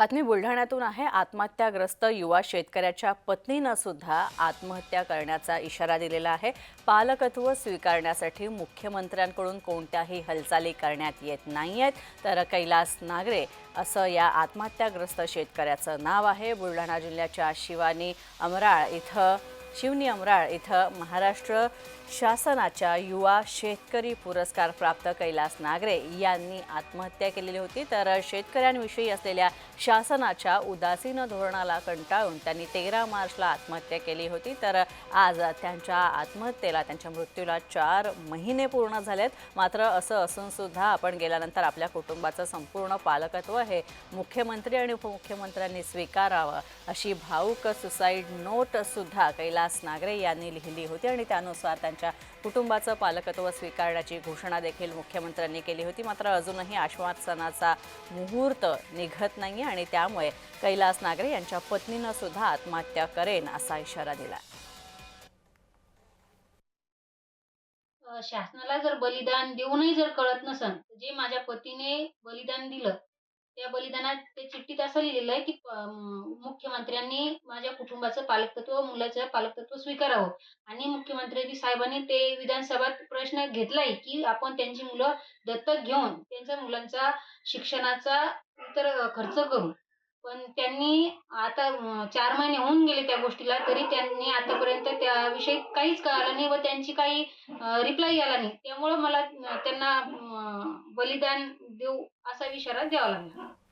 बातमी बुलढाण्यातून आहे. आत्महत्याग्रस्त युवा शेतकऱ्याच्या पत्नीनं सुद्धा आत्महत्या करण्याचा इशारा दिलेला आहे. पालकत्व स्वीकारण्यासाठी मुख्यमंत्र्यांकडून कोणत्याही हालचाली करण्यात येत नाही आहेत तर कैलास नागरे असं या आत्महत्याग्रस्त शेतकऱ्याचं नाव आहे. बुलढाणा जिल्ह्याच्या शिवानी अमराळ इथं शिवनी अमराळ इथं महाराष्ट्र शासनाच्या युवा शेतकरी पुरस्कार प्राप्त कैलास नागरे यांनी आत्महत्या केलेली होती. तर शेतकऱ्यांविषयी असलेल्या शासनाच्या उदासीन धोरणाला कंटाळून त्यांनी तेरा मार्चला आत्महत्या केली होती. तर आज त्यांच्या आत्महत्येला त्यांच्या मृत्यूला चार महिने पूर्ण झालेत. मात्र असं असून सुद्धा आपण गेल्यानंतर आपल्या कुटुंबाचं संपूर्ण पालकत्व हे मुख्यमंत्री आणि उपमुख्यमंत्र्यांनी स्वीकारावं अशी भाऊक सुसाईड नोट सुद्धा कैलास नागरे यांनी लिहिली होती आणि त्यानुसार त्यांच्या कुटुंबाचं पालकत्व स्वीकारण्याची घोषणा देखील मुख्यमंत्र्यांनी केली होती. मात्र अजूनही आश्वासनाचा मुहूर्त निघत नाही आणि त्यामुळे कैलास नागरे यांच्या पत्नीनं सुद्धा आत्महत्या करेन असा इशारा दिला शासनाला जर बलिदान देऊनही जर कळत नसन जे माझ्या पतीने बलिदान दिलं त्या बलिदानात ते चिठ्ठीत असं लिहिलेलं आहे की मुख्यमंत्र्यांनी माझ्या कुटुंबाचं पालकत्व मुलाचं पालकत्व स्वीकारावं. आणि मुख्यमंत्री साहेबांनी ते विधानसभेत प्रश्न घेतलाय की आपण त्यांची मुलं दत्तक घेऊन त्यांच्या मुलांचा शिक्षणाचा इतर खर्च करू. पण त्यांनी आता चार महिने होऊन गेले त्या गोष्टीला तरी त्यांनी आतापर्यंत त्याविषयी काहीच कळालं नाही व त्यांची काही रिप्लाय आला नाही. त्यामुळं मला त्यांना बलिदान देऊ असा इशारा द्यावा लागला.